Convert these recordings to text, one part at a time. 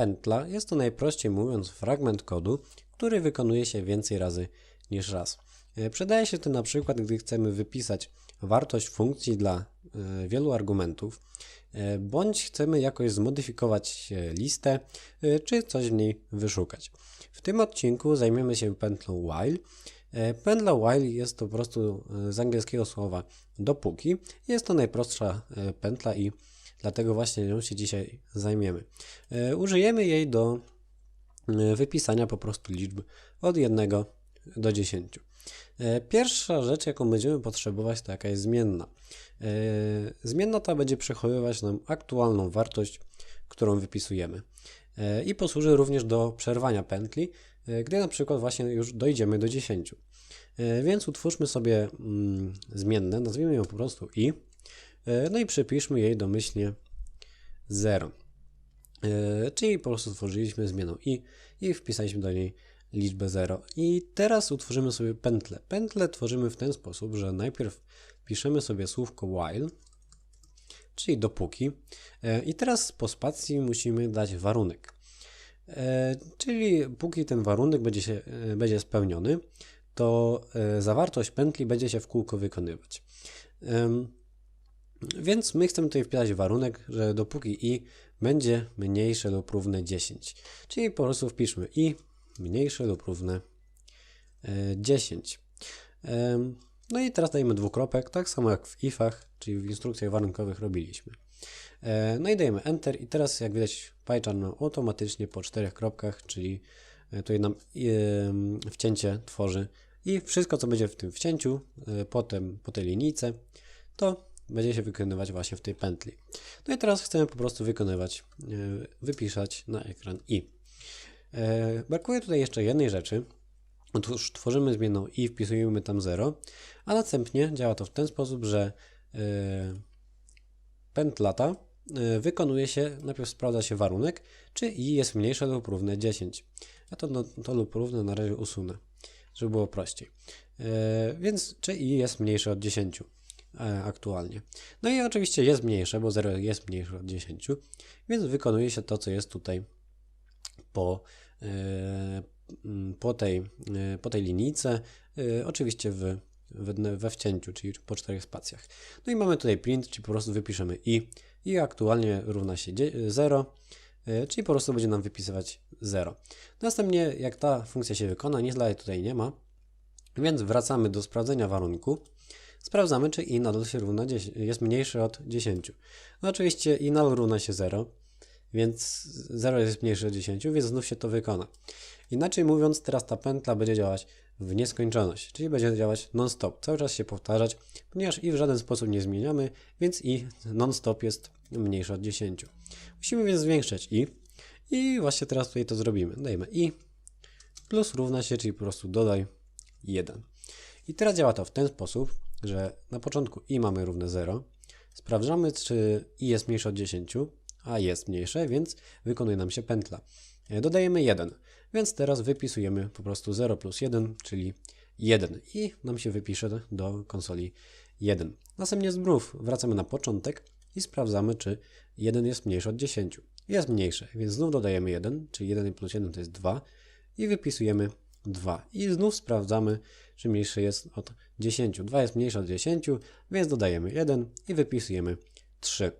Pętla jest to najprościej mówiąc fragment kodu, który wykonuje się więcej razy niż raz. E, Przydaje się to na przykład, gdy chcemy wypisać wartość funkcji dla e, wielu argumentów, e, bądź chcemy jakoś zmodyfikować listę, czy coś w niej wyszukać. W tym odcinku zajmiemy się pętlą while. Pętla while jest to po prostu z angielskiego słowa dopóki. Jest to najprostsza pętla i dlatego właśnie nią się dzisiaj zajmiemy. E, Użyjemy jej do e, wypisania po prostu liczb od 1 do 10. E, Pierwsza rzecz, jaką będziemy potrzebować, to jakaś zmienna. Zmienna ta będzie przechowywać nam aktualną wartość, którą wypisujemy. I posłuży również do przerwania pętli, gdy na przykład właśnie już dojdziemy do 10. E, Więc utwórzmy sobie mm, zmienne, nazwijmy ją po prostu i, no i przypiszmy jej domyślnie 0. E, Czyli po prostu stworzyliśmy zmienną i i wpisaliśmy do niej liczbę 0. I teraz utworzymy sobie pętlę. Pętlę tworzymy w ten sposób, że najpierw piszemy sobie słówko while, czyli dopóki. E, I teraz po spacji musimy dać warunek. E, Czyli póki ten warunek będzie, się, e, będzie spełniony, to e, zawartość pętli będzie się w kółko wykonywać. Więc my chcemy tutaj wpisać warunek, że dopóki i będzie mniejsze lub równe 10. Czyli po prostu wpiszmy i mniejsze lub równe e, 10. Em, No i teraz dajemy dwukropek, tak samo jak w ifach, czyli w instrukcjach warunkowych robiliśmy. E, No i dajemy Enter i teraz jak widać PyCharm automatycznie po czterech kropkach, czyli e, tutaj nam wcięcie tworzy i wszystko co będzie w tym wcięciu, e, potem po tej linijce, to będzie się wykonywać właśnie w tej pętli. No i teraz chcemy po prostu wykonywać, e, wypiszać na ekran i. E, Brakuje tutaj jeszcze jednej rzeczy. Otóż tworzymy zmienną i wpisujemy tam 0, a następnie działa to w ten sposób, że e, pętla ta wykonuje się, najpierw sprawdza się warunek, czy i jest mniejsze lub równe 10. Ja to, no, to lub równe na razie usunę, żeby było prościej. Więc czy i jest mniejsze od 10 e, aktualnie. No i oczywiście jest mniejsze, bo 0 jest mniejsze od 10, więc wykonuje się to, co jest tutaj po, e, po, tej, e, po tej linijce, e, oczywiście w, w, we wcięciu, czyli po czterech spacjach. No i mamy tutaj print, czyli po prostu wypiszemy i i aktualnie równa się 0, czyli po prostu będzie nam wypisywać 0. Następnie jak ta funkcja się wykona, nic dalej tutaj nie ma, więc wracamy do sprawdzenia warunku. Sprawdzamy, czy i nadal się równa 10, jest mniejszy od 10. No oczywiście i nadal równa się 0, więc 0 jest mniejsze od 10, więc znów się to wykona. Inaczej mówiąc, teraz ta pętla będzie działać w nieskończoność, czyli będzie działać non-stop, cały czas się powtarzać, ponieważ i w żaden sposób nie zmieniamy, więc i non-stop jest mniejsze od 10. Musimy więc zwiększać i i właśnie teraz tutaj to zrobimy. Dajemy i plus równa się, czyli po prostu dodaj 1. I teraz działa to w ten sposób, że na początku i mamy równe 0, sprawdzamy czy i jest mniejsze od 10, a jest mniejsze, więc wykonuje nam się pętla. E, Dodajemy 1, więc teraz wypisujemy po prostu 0 plus 1, czyli 1 i nam się wypisze do konsoli 1. Następnie znów wracamy na początek i sprawdzamy, czy 1 jest mniejszy od 10. Jest mniejsze, więc znów dodajemy 1, czyli 1 plus 1 to jest 2 i wypisujemy 2. I znów sprawdzamy, czy mniejszy jest od 10. 2 jest mniejsze od 10, więc dodajemy 1 i wypisujemy 3.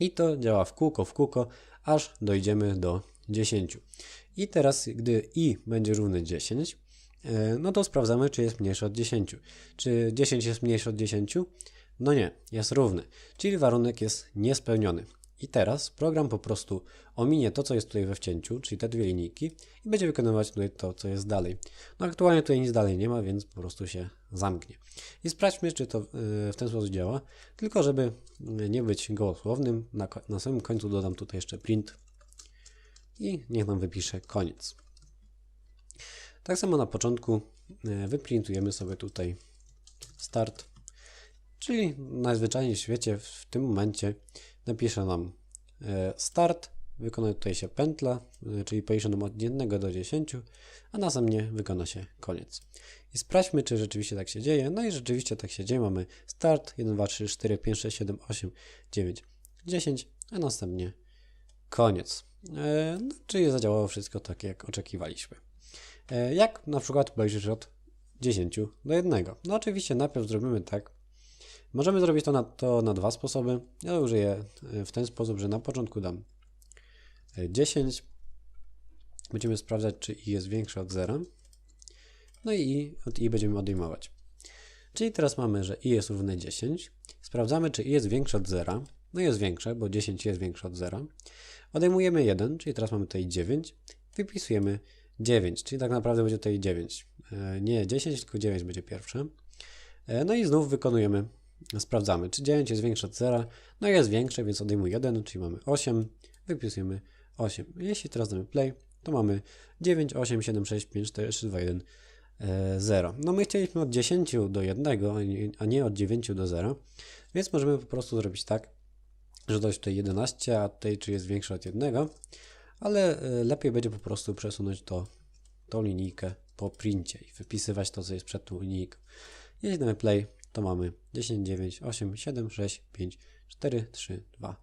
I to działa w kółko, w kółko, aż dojdziemy do 10. I teraz, gdy i będzie równe 10, e, no to sprawdzamy, czy jest mniejsze od 10. Czy 10 jest mniejsze od 10? No nie, jest równy, czyli warunek jest niespełniony. I teraz program po prostu ominie to, co jest tutaj we wcięciu, czyli te dwie linijki i będzie wykonywać tutaj to, co jest dalej. No aktualnie tutaj nic dalej nie ma, więc po prostu się zamknie. I sprawdźmy, czy to yy, w ten sposób działa. Tylko żeby nie być gołosłownym, na, na samym końcu dodam tutaj jeszcze print i niech nam wypisze koniec. Tak samo na początku yy, wyprintujemy sobie tutaj start, czyli najzwyczajniej w świecie w tym momencie napisze nam e, start, wykonuje tutaj się pętla, e, czyli policzy nam od 1 do 10, a następnie wykona się koniec. I sprawdźmy, czy rzeczywiście tak się dzieje. No i rzeczywiście tak się dzieje. Mamy start 1, 2, 3, 4, 5, 6, 7, 8, 9, 10, a następnie koniec. E, no, czyli zadziałało wszystko tak, jak oczekiwaliśmy. Jak na przykład obejrzysz od 10 do 1? No oczywiście najpierw zrobimy tak. Możemy zrobić to na, to na dwa sposoby. Ja użyję w ten sposób, że na początku dam 10. Będziemy sprawdzać, czy i jest większe od 0. No i od i będziemy odejmować. Czyli teraz mamy, że i jest równe 10. Sprawdzamy, czy i jest większe od 0. No jest większe, bo 10 jest większe od 0. Odejmujemy 1, czyli teraz mamy tutaj 9. Wypisujemy 9, czyli tak naprawdę będzie tutaj 9. E, nie 10, tylko 9 będzie pierwsze. E, no i znów wykonujemy, sprawdzamy, czy 9 jest większe od 0. No jest większe, więc odejmuję 1, czyli mamy 8. Wypisujemy 8. Jeśli teraz damy play, to mamy 9, 8, 7, 6, 5, 4, 3, 2, 1, 0. No my chcieliśmy od 10 do 1, a nie od 9 do 0, więc możemy po prostu zrobić tak, że jest tutaj 11, a tutaj czy jest większe od 1, ale e, lepiej będzie po prostu przesunąć to, tą linijkę po princie i wypisywać to, co jest przed tą linijką. Jeśli damy play, to mamy 10, 9, 8, 7, 6, 5, 4, 3, 2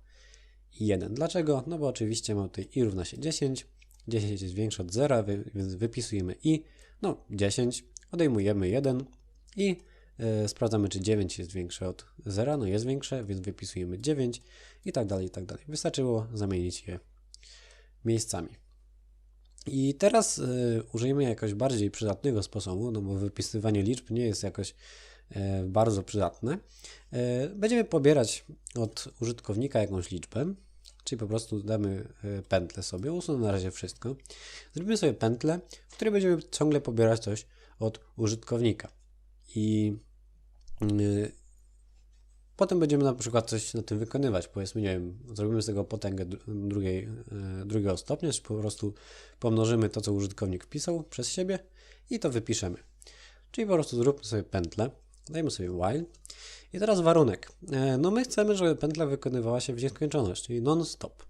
i 1. Dlaczego? No bo oczywiście mamy tutaj i równa się 10, 10 jest większe od 0, więc wypisujemy i, no 10, odejmujemy 1 i yy, sprawdzamy, czy 9 jest większe od 0, no jest większe, więc wypisujemy 9 i tak dalej, i tak dalej. Wystarczyło zamienić je miejscami. I teraz y, użyjmy jakoś bardziej przydatnego sposobu, no bo wypisywanie liczb nie jest jakoś bardzo przydatne. Y, będziemy pobierać od użytkownika jakąś liczbę, czyli po prostu damy pętlę sobie, usunę na razie wszystko. Zrobimy sobie pętlę, w której będziemy ciągle pobierać coś od użytkownika. I Potem będziemy na przykład coś na tym wykonywać. Powiedzmy, nie wiem, zrobimy z tego potęgę drugiej, e, drugiego stopnia, czy po prostu pomnożymy to, co użytkownik wpisał przez siebie i to wypiszemy. Czyli po prostu zróbmy sobie pętlę, dajmy sobie while i teraz warunek. E, no my chcemy, żeby pętla wykonywała się w nieskończoność, czyli non-stop.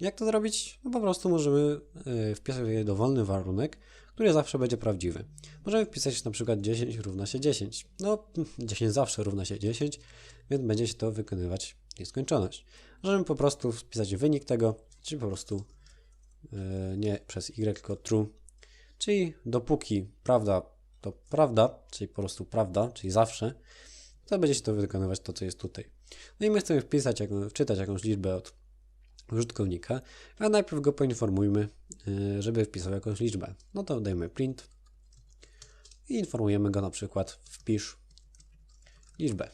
Jak to zrobić? No po prostu możemy e, wpisać dowolny warunek, który zawsze będzie prawdziwy. Możemy wpisać na przykład 10 równa się 10. No, 10 zawsze równa się 10, więc będzie się to wykonywać w nieskończoność. Możemy po prostu wpisać wynik tego, czyli po prostu yy, nie przez y, tylko true, czyli dopóki prawda to prawda, czyli po prostu prawda, czyli zawsze, to będzie się to wykonywać to, co jest tutaj. No i my chcemy wpisać, wczytać jakąś liczbę od użytkownika, a najpierw go poinformujmy, y, żeby wpisał jakąś liczbę. No to dajmy print i informujemy go na przykład wpisz liczbę.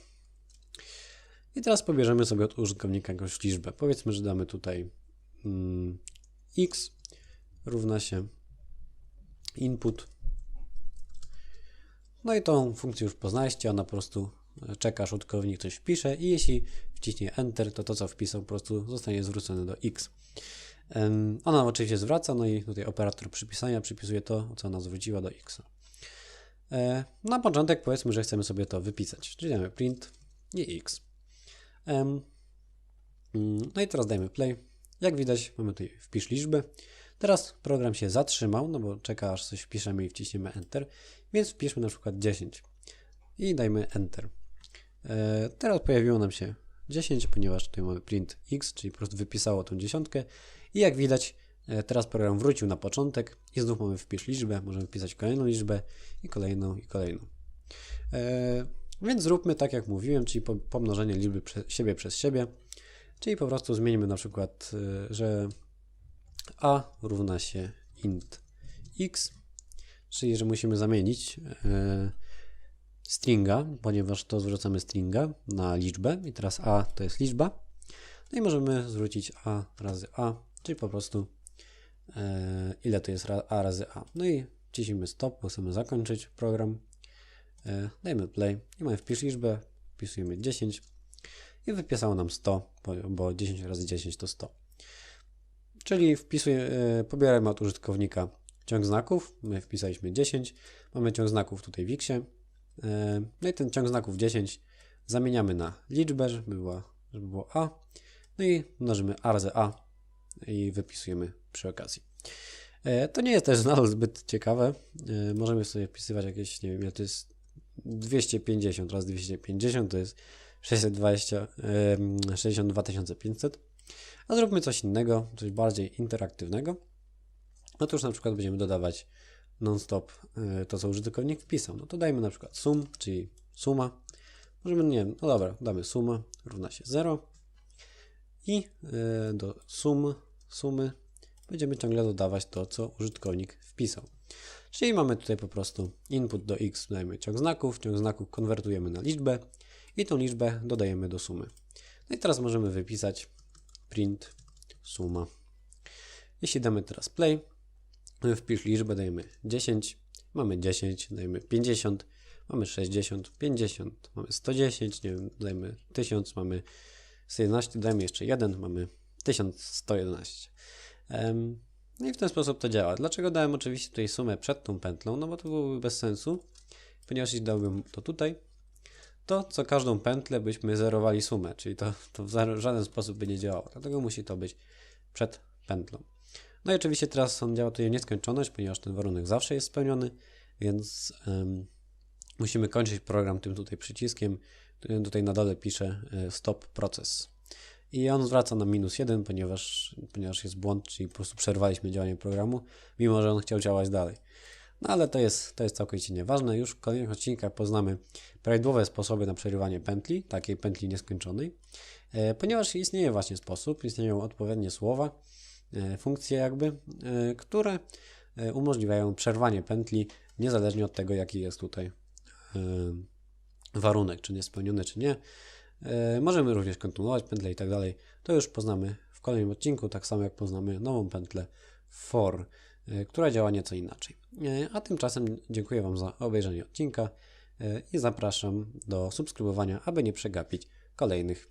I teraz pobierzemy sobie od użytkownika jakąś liczbę. Powiedzmy, że damy tutaj mm, x równa się input. No i tą funkcję już poznaliście, ona po prostu czekasz, użytkownik coś wpisze i jeśli wciśnie Enter, to to, co wpisał, po prostu zostanie zwrócone do X. Ona oczywiście zwraca, no i tutaj operator przypisania przypisuje to, co ona zwróciła do X. E, na początek powiedzmy, że chcemy sobie to wypisać, czyli damy print i X. Mm, no i teraz dajmy play. Jak widać, mamy tutaj wpisz liczbę. Teraz program się zatrzymał, no bo czeka aż coś wpiszemy i wciśniemy Enter, więc wpiszmy na przykład 10 i dajmy Enter. E, teraz pojawiło nam się 10, ponieważ tutaj mamy print x, czyli po prostu wypisało tą dziesiątkę i jak widać e, teraz program wrócił na początek i znów mamy wpisz liczbę, możemy wpisać kolejną liczbę i kolejną i kolejną. E, więc zróbmy tak jak mówiłem, czyli pomnożenie liczby siebie przez siebie, czyli po prostu zmieńmy na przykład, że a równa się int x, czyli że musimy zamienić stringa, ponieważ to zwracamy stringa na liczbę i teraz a to jest liczba. No i możemy zwrócić a razy a, czyli po prostu e, ile to jest a razy a. No i wcisimy stop, bo chcemy zakończyć program. E, dajmy play i mamy wpisz liczbę, wpisujemy 10 i wypisało nam 100, bo, bo 10 razy 10 to 100. Czyli wpisuję, e, pobieramy od użytkownika ciąg znaków, my wpisaliśmy 10, mamy ciąg znaków tutaj w Xie, E, no i ten ciąg znaków 10 zamieniamy na liczbę, żeby, była, żeby było a. No i mnożymy a a i wypisujemy przy okazji. E, to nie jest też nadal zbyt ciekawe. Możemy sobie wpisywać jakieś, nie wiem, ile to jest 250 razy 250 to jest 620, 62 500. A zróbmy coś innego, coś bardziej interaktywnego. Otóż na przykład będziemy dodawać non-stop y, to, co użytkownik wpisał. No to dajmy na przykład sum, czyli suma. Możemy, nie wiem, no dobra, damy suma równa się 0 i y, do sum, sumy będziemy ciągle dodawać to, co użytkownik wpisał. Czyli mamy tutaj po prostu input do x, dajemy ciąg znaków, ciąg znaków konwertujemy na liczbę i tą liczbę dodajemy do sumy. No i teraz możemy wypisać print suma. Jeśli damy teraz play, wpisz liczbę, dajemy 10, mamy 10, dajemy 50, mamy 60, 50, mamy 110, nie wiem, dajemy 1000, mamy 111, dajemy jeszcze 1, mamy 1111. Em, No i w ten sposób to działa. Dlaczego dałem oczywiście tutaj sumę przed tą pętlą? No bo to byłoby bez sensu, ponieważ jeśli dałbym to tutaj, to co każdą pętlę byśmy zerowali sumę, czyli to, to w żaden sposób by nie działało. Dlatego musi to być przed pętlą. No i oczywiście teraz on działa tutaj nieskończoność, ponieważ ten warunek zawsze jest spełniony, więc musimy kończyć program tym tutaj przyciskiem, tutaj na dole pisze e, stop proces. I on zwraca nam minus 1, ponieważ, ponieważ jest błąd, czyli po prostu przerwaliśmy działanie programu, mimo że on chciał działać dalej. No ale to jest, to jest całkowicie nieważne. Już w kolejnych odcinkach poznamy prawidłowe sposoby na przerywanie pętli, takiej pętli nieskończonej, e, ponieważ istnieje właśnie sposób, istnieją odpowiednie słowa, e, funkcje jakby, e, które umożliwiają przerwanie pętli niezależnie od tego, jaki jest tutaj warunek, czy nie spełniony, czy nie. Możemy również kontynuować pętlę i tak dalej. To już poznamy w kolejnym odcinku, tak samo jak poznamy nową pętlę for, która działa nieco inaczej. E, A tymczasem dziękuję Wam za obejrzenie odcinka e, i zapraszam do subskrybowania, aby nie przegapić kolejnych